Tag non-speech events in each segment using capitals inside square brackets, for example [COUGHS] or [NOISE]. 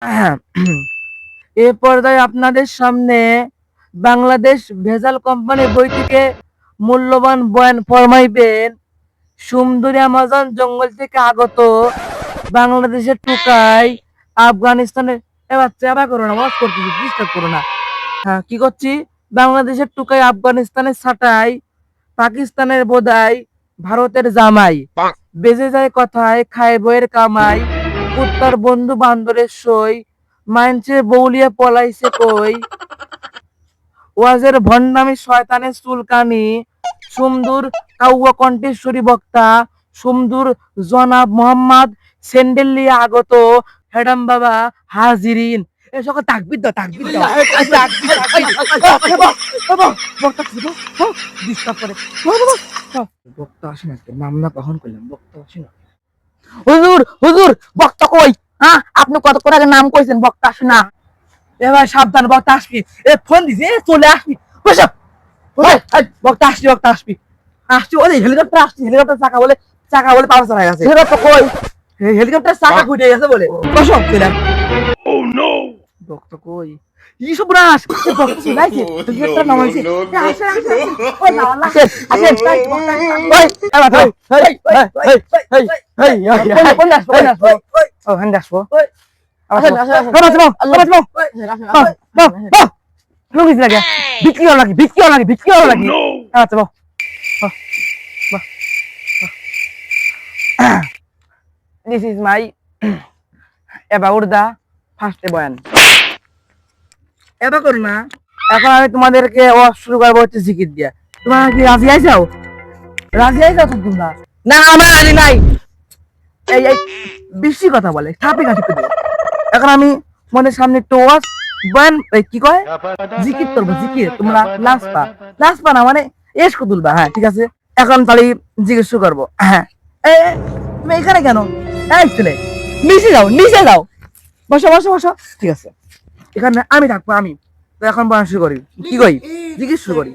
[COUGHS] এ পর্দায় আপনাদের সামনে বাংলাদেশ ভেজাল কোম্পানি বই থেকে মূল্যবান বয়ান ফরমাইবেন। সুন্দরী আমাজন জঙ্গল থেকে আগত বাংলাদেশের টুকাই আফগানিস্তানের এবার আবার করো না ওয়াজ করতেছি ডিস্টার্ব করো না। হ্যাঁ কি করছি? বাংলাদেশের টুকাই আফগানিস্তানের ছাটাই পাকিস্তানের বোধাই ভারতের জামাই। বেজে যায় কথায় খায় বইয়ের কামাই। উত্তর বন্ধু বান্দরের সই মাইনছে বৌলিয়া পলাইছে কই ওয়াজের ভণ্ডামি শয়তানের চুলকানি সুমদুর কাউয়া কণ্ঠেশ্বরী বক্তা সুমদুর জনাব মোহাম্মদ সেন্ডেলিয়া আগত হেডাম বাবা হাজিরিন এ সকল তাকবির, তাকবির। বক্তা হ্যাঁ, করে। আসে না নাম না কখন করলাম বক্তা আসে না হুজুর হুজুর বক্ত কই? হ্যাঁ? আপনি কত করে আগে নাম কইছেন বক্ত আসে না? এবার সাবধান বক্ত আসবি। এ ফোন দিছি এ চলে আসবি। বসব বক্তা আসবি বক্ত আসবি। আসছি ওই হেলিকপ্টার আসছি হেলিকপ্টার চাকা বলে চাকা বলে পাওয়া চলে গেছে। হেলিকপ্টার কই? হেলিকপ্টার চাকা ঘুরে গেছে বলে। বসব চলে ও নো বক্ত কই? Isso, Brás! Eu vou funcionar aqui. Tu devia estar na mão assim. Relaxa, relaxa. Oi, não, lá. Acerta, vai, vai. Ela vai. Ei, ei, ei, ei, ei. Olha as folhas, olha as Olha as folhas. This is my about the first boyan. করো না। এখন আমি তোমাদেরকে শুরু করব হচ্ছে জিকির তোমরা কি রাজি আইসাও রাজি আইসাও তো তোমরা? না রাজি নাই। এই এই বেশি কথা বলে এখন আমি সামনে একটু বয়ান কি কয়? জিকির জিকির। তোমরা না মানে এস তুলবা। হ্যাঁ ঠিক আছে। এখন তাহলে জিজ্ঞেস করব। হ্যাঁ। এ, তুমি এখানে কেন? এই ছেলে নিচে যাও নিচে যাও। বসো বসো বসো। ঠিক আছে। এখানে আমি থাকব আমি। তো এখন বয়ান শুরু করি। কি করি? জিকির শুরু করি।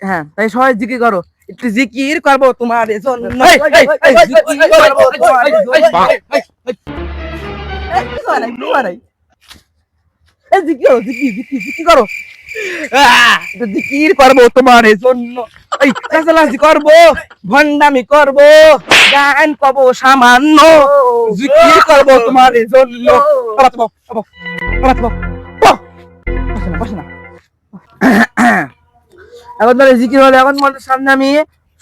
হ্যাঁ তাই সবাই জিজ্ঞেস করো। একটু জিকির করব তোমার জন্য। করব করব গান সামান্য। জিকির করব তোমার জন্য। এখন তাহলে জিকির হলে এখন তোমাদের সামনে আমি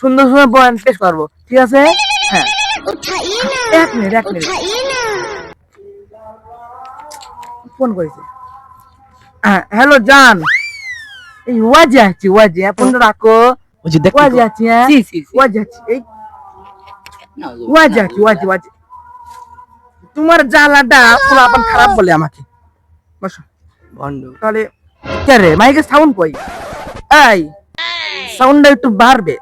সুন্দর সুন্দর বয়ান পেশ করব। ঠিক আছে? হ্যাঁ। এক মিনিট এক মিনিট। ফোন করেছে। হ্যালো জান। এই ওয়াজি আছি ওয়াজি। হ্যাঁ ফোনটা রাখো। ওয়াজি আছি হ্যাঁ? ওয়াজি আছি এই। ওয়াজি আছি ওয়াজি ওয়াজি। তোমার জ্বালাটা খারাপ বলে আমাকে। বসো। ভন্ড তাহলে রে? মাইকের সাউন্ড কই? এই সাউন্ডটা একটু বাড়বে।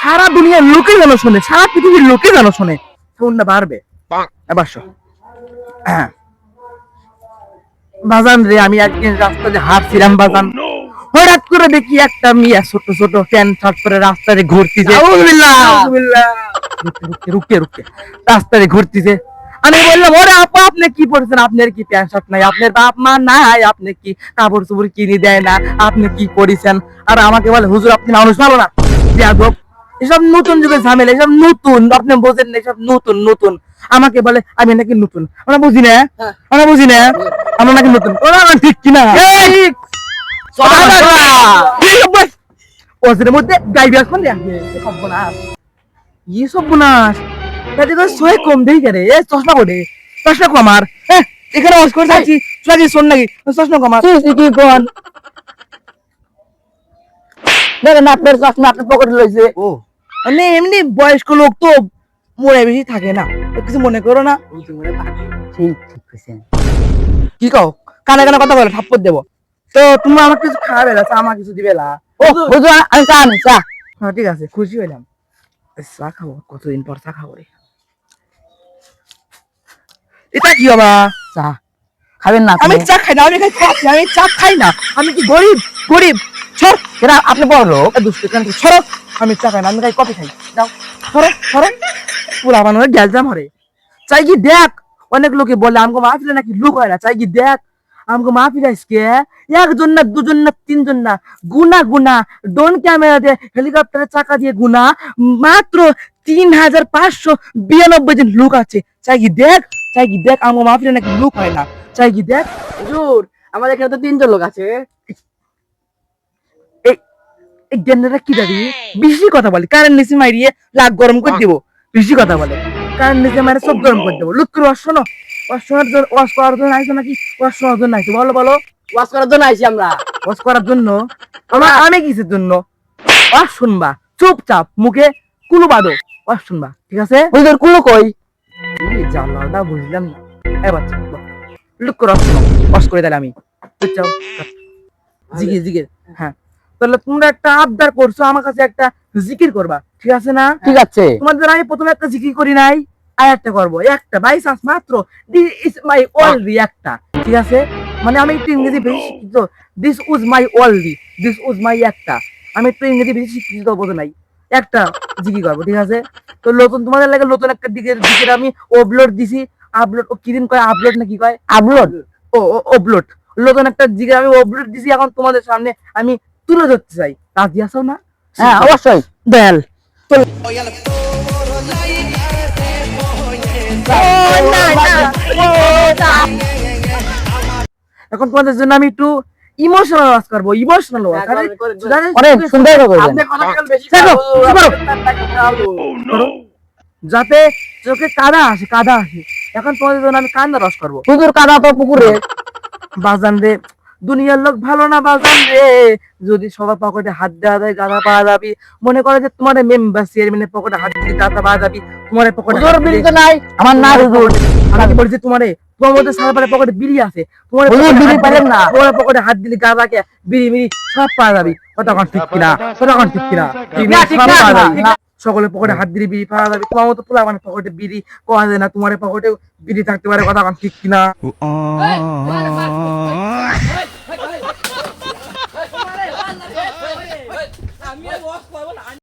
সারা দুনিয়ার লোকে যেন শোনে সারা পৃথিবীর লোকে যেন শোনে সাউন্ডটা বাড়বে। এবার হ্যাঁ। বাজান রে আমি একদিন রাস্তাতে হাঁটছিলাম বাজান। হঠাৎ করে দেখি একটা মিয়া ছোট ছোট প্যান্ট শার্ট পরে রাস্তাতে ঘুরতেছে। রুকে, রুকে, রুকে রাস্তাতে ঘুরতেছে। আমি বললাম ওরে আপা আপনি কি পড়ছেন? আপনার কি প্যান্ট শার্ট নাই? আপনার বাপ মা নাই? আপনি কি কাপড় চোপড় কিনে দেয় না? আপনি কি করেছেন? আর আমাকে বলে হুজুর আপনি মানুষ ভালো না? বেয়াদব এসব নতুন যুগের ঝামেলা এসব নতুন আপনি বোঝেন না এসব নতুন নতুন। আমাকে বলে আমি নাকি নতুন? আমরা বুঝি না? আমরা বুঝি না? আমরা নাকি নতুন? ওরা ঠিক কিনা? ঠিক। ওজনের মধ্যে গাইবি আসবেন সর্বনাশ ই সর্বনাশ তাতে তো সয়ে কম এ চশমা চশমা কমার হ্যাঁ এখানে করে নাকি শোন নাকি? চশমা কমার কি কোন দেখেন আপনার চশমা আপনার পকেটে রয়েছে। ও। মানে এমনি বয়স্ক লোক তো মনে বেশি থাকে না। কিছু মনে করো না। ঠিক ঠিক কইছেন কি কও? কানে কানে কথা বলে থাপ্পড় দেবো। তো তুমি আমাকে কিছু খাওয়াবে না আমার কিছু দিবে না। ও বুঝো আমি চা আনি চা। হ্যাঁ ঠিক আছে খুশি হইলাম। চা খাব কতদিন পর চা খাব। রে এটা কি বাবা চা খাবেন না আমি চা খাই না আমি খাই আমি চা খাই না। আমি কি গরিব? গরিব। সর এরা আপনি বড় লোক দুষ্ট সরো। আমি চা খাই না আমি খাই কফি খাই। যাও সরো সরো। পুরা বানানো গ্যাস জাম হরে। চাই কি দেখ? অনেক লোকে বলে আমাকে মাহফিলে নাকি লুক হয় না? চাই কি দেখ? আমাকে মাহফিল আজকে একজন না দুজন না তিনজন না গুনা গুনা ড্রোন ক্যামেরা দিয়ে হেলিকপ্টারের চাকা দিয়ে গুনা মাত্র তিন হাজার পাঁচশো বিরানব্বই জন লোক আছে। চাই কি দেখ? চাই কি দেখ আমার মাহফিলে নাকি লুক হয় না চাই কি দেখ। হুজুর আমাদের এখানে তো তিনজন লোক আছে। এই গেন্দাটা কি দাদি? বেশি কথা বলে কারেন্ট নিচে মারিয়ে লাগ গরম করে দিব। বেশি কথা বলে কারেন্ট নিচে মারে সব গরম করে দেবো। লুক করে ওয়াশ শোনো ওয়াশ শোনার জন্য ওয়াশ করার জন্য আইছো নাকি? ওয়াশ শোনার জন্য আইছো বলো বলো। ওয়াশ করার জন্য আইছি আমরা। ওয়াশ করার জন্য? আমার আমি কিসের জন্য। ওয়াশ শুনবা চুপচাপ মুখে কুলু বাদো ওয়াশ শুনবা ঠিক আছে? হুজুর কুলো কই? বুঝলাম না। এ বাচ্চা লুক করে করে দিলে আমি। চুপচাপ জিগির জিগির। হ্যাঁ। তাহলে তোমরা একটা আবদার করছ আমার কাছে একটা জিকির করবা। ঠিক আছে না? ঠিক আছে। তোমাদের আমি প্রথমে একটা জিকির করি নাই আর একটা করব। একটা বাই চান্স মাত্র দিস ইজ মাই ওনলি একটা। ঠিক আছে? মানে আমি একটু ইংরেজি বেশি শিক্ষিত। This is my only this is my একটা। আমি একটু ইংরেজি বেশি শিক্ষিত বোধ নাই। একটা। জিকির করব ঠিক আছে? তো নতুন তোমাদের লাগে নতুন একটা দিকের দিকের আমি আপলোড দিছি। আপলোড ও কিদিন কয়? আপলোড না কি কয়? আপলোড ও আপলোড নতুন একটা জিকে আমি আপলোড দিছি এখন তোমাদের সামনে আমি তুলে ধরতে চাই। রাজি আছো না? হ্যাঁ অবশ্যই। দয়াল এখন তোমাদের জন্য আমি একটু ইমোশনাল ওয়াজ করব ইমোশনাল ওয়াজ অনেক সুন্দর করো। যাতে চোখে কাদা আসে কাদা আসে। এখন তোমাদের জন্য আমি কান্দা রস করব। কাদা তো পুকুরে। বাজান রে দুনিয়ার লোক ভালো না বাজান রে। যদি সবার পকেটে হাত দেওয়া যায় গাদা পাওয়া যাবি। মনে করে যে তোমার মেম্বার চেয়ারম্যানের পকেটে হাত দিয়ে গাদা পাওয়া যাবি। তোমার পকেটে নাই আমার না আমি বলছি তোমারে? তোমার মধ্যে সারা পকেটে বিড়ি আছে তোমার বিড়ি হাত দিলে- না। তোমার পকেটে হাত দিলে গাদাকে বিড়ি মিড়ি সব পাওয়া যাবে কথা কন ঠিক কিনা কথা কন ঠিক কিনা। সকলের পকেটে হাত দিলে বিড়ি পাওয়া যাবে তোমার মতো পোলা মানে পকেটে বিড়ি পাওয়া যায় না তোমার পকেটে বিড়ি থাকতে পারে কথা কন ঠিক কিনা Oh,